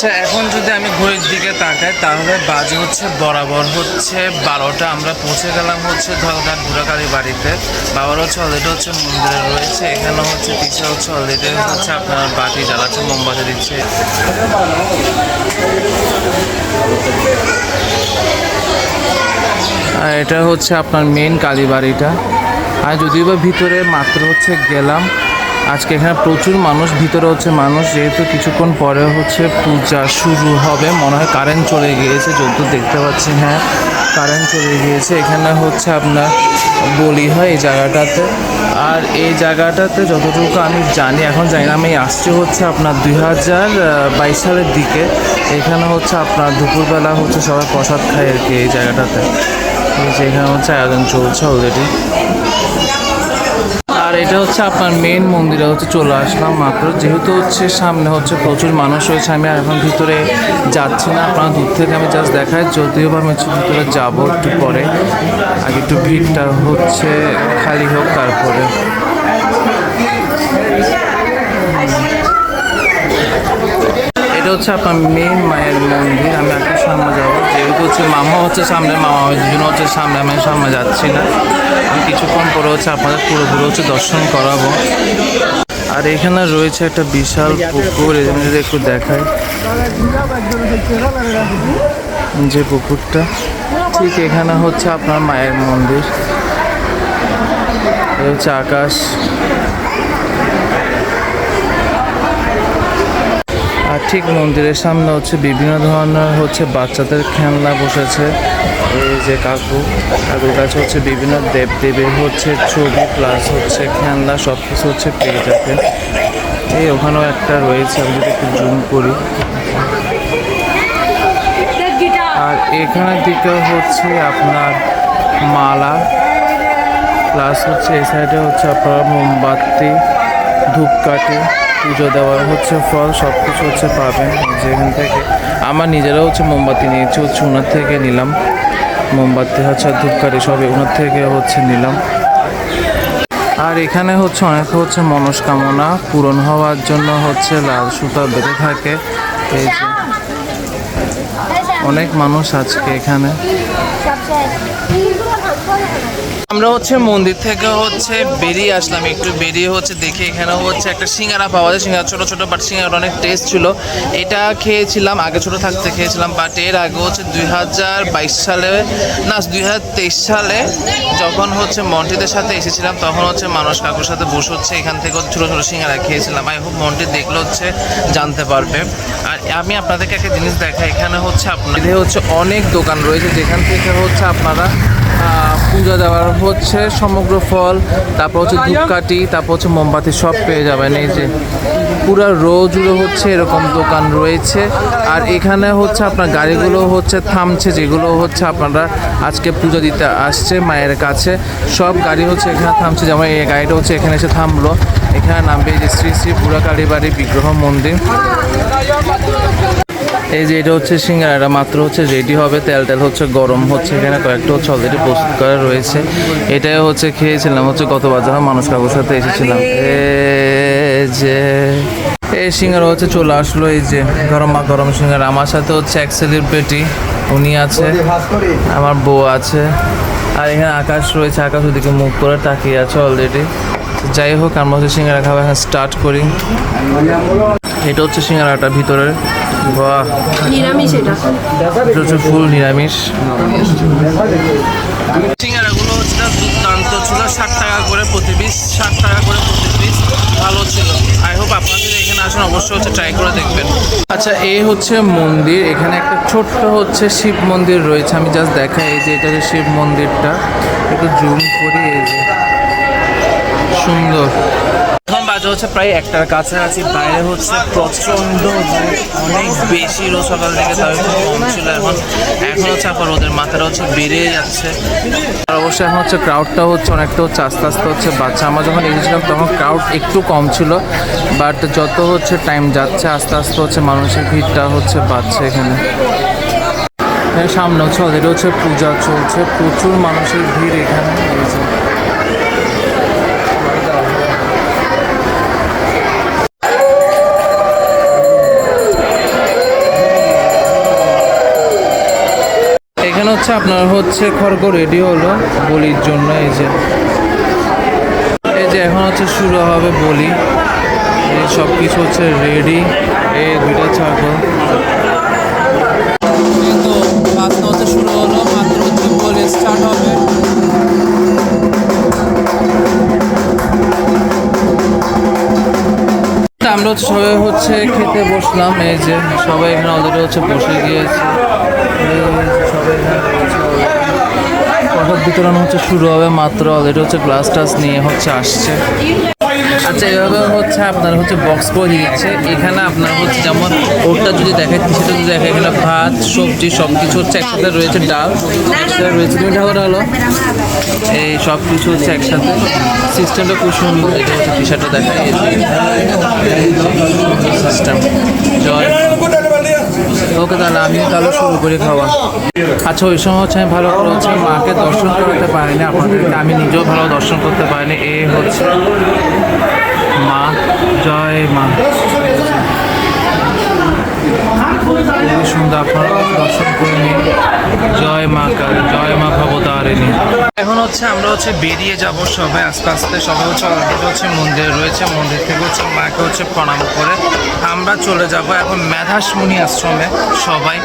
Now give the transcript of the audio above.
আচ্ছা এখন যদি আমি ঘড়ির দিকে তাকাই, তাহলে বাজে হচ্ছে বরাবর হচ্ছে বারোটা। আমরা পৌঁছে গেলাম হচ্ছে ধলঘাট বুড়াকালী বাড়িতে। বাবার হচ্ছে অলরেডি হচ্ছে মন্দিরে রয়েছে। এখানে হচ্ছে পিছিয়ে হচ্ছে অলরেডি হচ্ছে আপনার বাতি জ্বালাচ্ছে, মোমবাতি দিচ্ছে। আর এটা হচ্ছে আপনার মেন কালী বাড়িটা আর যদিও বা ভিতরে মাত্র হচ্ছে গেলাম আজকে এখানে প্রচুর মানুষ, ভিতরে হচ্ছে মানুষ, যেহেতু কিছুক্ষণ পরে হচ্ছে পূজা শুরু হবে, মনে হয় কারেন্ট চলে গিয়েছে, যদ্দূর দেখতে পাচ্ছি হ্যাঁ কারেন্ট চলে গিয়েছে। এখানে হচ্ছে আপনার বলি হয় এই জায়গাটাতে। আর এই জায়গাটাতে যতটুকু আমি জানি, এখন জানি না, আমি আসছি হচ্ছে আপনার দুই হাজার বাইশ সালের দিকে। এখানে হচ্ছে আপনার দুপুরবেলা হচ্ছে সবাই প্রসাদ খায় আর কি এই জায়গাটাতে। এই যে এখানে হচ্ছে আয়োজন চলছে অলরেডি আর এটা হচ্ছে আপনার মেন মন্দিরে হচ্ছে চলে আসলাম মাত্র। যেহেতু হচ্ছে সামনে হচ্ছে প্রচুর মানুষ হয়েছে আমি এখন ভিতরে যাচ্ছি না। আপনার দূর থেকে আমি জাস্ট দেখাই, যদিও বা আমি হচ্ছে ভিতরে যাব একটু পরে। আগে একটু ভিড়টা হচ্ছে খালি হোক, তারপরে। এটা হচ্ছে আপনার মেন মায়ের মন্দির, আমি একটু সামনে যাব। যেহেতু হচ্ছে মামা হচ্ছে সামনে, মামা দুজন হচ্ছে সামনে, আমি সামনে যাচ্ছি না। আমি কিছুক্ষণ পরে হচ্ছে আপনাদের পুরোপুরি হচ্ছে দর্শন করাবো। আর এখানে রয়েছে একটা বিশাল পুকুর এখানে একটু দেখায় যে পুকুরটা, ঠিক এখানে হচ্ছে আপনার মায়ের মন্দির। হচ্ছে আকাশ। ঠিক মন্দিরের সামনে হচ্ছে বিভিন্ন ধরনের হচ্ছে বাচ্চাদের খেলনা বসেছে। এই যে কাকু, কাকুর কাছে হচ্ছে বিভিন্ন দেব দেবীর হচ্ছে ছবি প্লাস হচ্ছে খেলনা সব কিছু হচ্ছে পেয়ে যাবে এই ওখানেও একটা রয়েছে, আমি যদি একটু জুম করি। আর এখানের দিকে হচ্ছে আপনার মালা প্লাস হচ্ছে এই সাইডে হচ্ছে আপনার মোমবাতি, ধূপকাঠি। পুজো দেওয়ার হচ্ছে ফল সব কিছু হচ্ছে পাবেন যেখান থেকে। আমার নিজেরাও হচ্ছে মোমবাতি নিয়েছি, হচ্ছে ওনার থেকে নিলাম। মোমবাতি হচ্ছে আর ধূপকাঠি সব ওনার থেকে হচ্ছে নিলাম। আর এখানে হচ্ছে অনেক হচ্ছে মনস্কামনা পূরণ হওয়ার জন্য হচ্ছে লাল সুতা বেঁধে থাকে। অনেক মানুষ আজকে এখানে। আমরা হচ্ছে মন্দির থেকে হচ্ছে বেরিয়ে আসলাম, একটু বেরিয়ে হচ্ছে দেখে এখানে হচ্ছে একটা সিঙ্গারা পাওয়া যায়, সিঙ্গারা ছোটো ছোটো বাট সিঙ্গারা অনেক টেস্ট ছিল। এটা খেয়েছিলাম, আগে ছোটো থাকতে খেয়েছিলাম বাট এর আগে হচ্ছে দুই হাজার বাইশ সালে, না, দুই হাজার তেইশ সালে যখন হচ্ছে মন্টিদের সাথে এসেছিলাম, তখন হচ্ছে মানুষ কাকুর সাথে বসে হচ্ছে এখান থেকে ছোটো ছোটো সিঙ্গারা খেয়েছিলাম। আই হোপ মন্টি দেখলে হচ্ছে জানতে পারবে। আর আমি আপনাদেরকে একটা জিনিস দেখাই, এখানে হচ্ছে আপনাদের হচ্ছে অনেক দোকান রয়েছে, যেখান থেকে হচ্ছে আপনারা পূজা দেওয়ার হচ্ছে সমগ্র ফল, তারপর হচ্ছে ধূপকাঠি, তারপর হচ্ছে মোমবাতি সব পেয়ে যাবেন। এই যে পুরো রো জুড়ে হচ্ছে এরকম দোকান রয়েছে। আর এখানে হচ্ছে আপনার গাড়িগুলো হচ্ছে থামছে, যেগুলো হচ্ছে আপনারা আজকে পুজো দিতে আসছে মায়ের কাছে। সব গাড়ি হচ্ছে এখানে থামছে, যেমন এই গাড়িটা হচ্ছে এখানে এসে থামলো। এখানে নামবে এই যে শ্রী শ্রী বুড়াকালী বাড়ি বিগ্রহ মন্দির। এই যে এটা হচ্ছে সিঙ্গারাটা মাত্র হচ্ছে রেডি হবে, তেল তেল হচ্ছে গরম হচ্ছে এখানে, কয়েকটা হচ্ছে অলরেডি প্রস্তুত করা রয়েছে। এটাই হচ্ছে খেয়েছিলাম, হচ্ছে গতবার যখন মানুষ কাকুর সাথে এসেছিলাম। যে, এই সিঙ্গারা হচ্ছে চলে আসলো, এই যে গরম মা গরম সিঙ্গারা। আমার সাথে হচ্ছে এক সেলিব্রিটি উনি আছে, আমার বউ আছে, আর এখানে আকাশ রয়েছে, আকাশ ওদিকে মুখ করে তাকিয়ে আছে অলরেডি যাই হোক, আমরা হচ্ছে সিঙ্গারা খাওয়া এখানে স্টার্ট করি। এটা হচ্ছে সিঙ্গারাটা ভিতরে বাহ। নিরামিষ এটা। এটা হচ্ছে ফুল নিরামিষ। সিঙ্গারাগুলো হচ্ছে দুর্দান্ত ছিল ষাট টাকা করে প্রতি পিস ষাট টাকা করে প্রতি পিস ভালো ছিল। আই হোপ আপনারা যদি এখানে আসেন অবশ্যই হচ্ছে ট্রাই করে দেখবেন। আচ্ছা এই হচ্ছে মন্দির এখানে একটা ছোট্ট হচ্ছে শিব মন্দির রয়েছে আমি জাস্ট দেখাই এই যে এটা যে শিব মন্দিরটা একটু জুম করি এই যে। সুন্দর। বাজে হচ্ছে প্রায় একটার কাছাকাছি, বাইরে হচ্ছে প্রচণ্ড অনেক বেশি রোদ সকাল থেকে একটু কম ছিল এখন। এখন হচ্ছে আপনার রোদের মাথাটা হচ্ছে বেড়ে যাচ্ছে। আর অবশ্যই এখন হচ্ছে ক্রাউডটা হচ্ছে অনেকটা হচ্ছে আস্তে আস্তে হচ্ছে বাচ্চা আমরা যখন এসেছিলাম তখন ক্রাউড একটু কম ছিল বাট যত হচ্ছে টাইম যাচ্ছে, আস্তে আস্তে হচ্ছে মানুষের ভিড়টা হচ্ছে বাড়ছে এখানে। সামনে হচ্ছে ওদের হচ্ছে পূজা চলছে। প্রচুর মানুষের ভিড় এখানে হচ্ছে আপনার হচ্ছে খড়গ রেডি হলো বলির জন্য, এই যে। এই যে এখন হচ্ছে শুরু হবে বলি। এই সব কিছু হচ্ছে রেডি। এই দুইটা ছাগল। কিন্তু হচ্ছে শুরু হলো মাত্র হচ্ছে বলি স্টার্ট হবে আমরা সবাই হচ্ছে খেতে বসলাম, এই যে সবাই এখানে অলরেডি হচ্ছে বসে গিয়েছে। প্রসাদ বিতরণ হচ্ছে শুরু হবে মাত্র। অলরেডি হচ্ছে গ্লাস টাস নিয়ে হচ্ছে আসছে। আচ্ছা এভাবে হচ্ছে আপনার হচ্ছে বক্স করে দিচ্ছে এখানে আপনার হচ্ছে যেমন ওটা যদি দেখেন সেটা যদি দেখে এখানে ভাত, সবজি সব কিছু হচ্ছে একসাথে রয়েছে, ডাল রয়েছে, তুমি হলো এই সব কিছু হচ্ছে একসাথে। সিস্টেমটা খুব সুন্দর, এটা হচ্ছে টি শার্টটা দেখা সিস্টেম জয়। ওকে তাহলে আমি তাহলে শুরু করি খাওয়া। আচ্ছা ওই সময় হচ্ছে আমি ভালো করে হচ্ছে মাকে দর্শন করতে পারিনি আপনাদেরকে। আমি নিজেও ভালো দর্শন করতে পারিনি। এ হচ্ছে মা জয় মা। খুবই সুন্দর জয় মা কালী জয় মা ভবতারিণী। এখন হচ্ছে আমরা হচ্ছে বেরিয়ে যাব সবাই আস্তে আস্তে সবাই হচ্ছে অলরেডি হচ্ছে মন্দির রয়েছে। মন্দির থেকে হচ্ছে মাকে হচ্ছে প্রণাম করে আমরা চলে যাব এখন মেধাসমুনি আশ্রমে সবাই।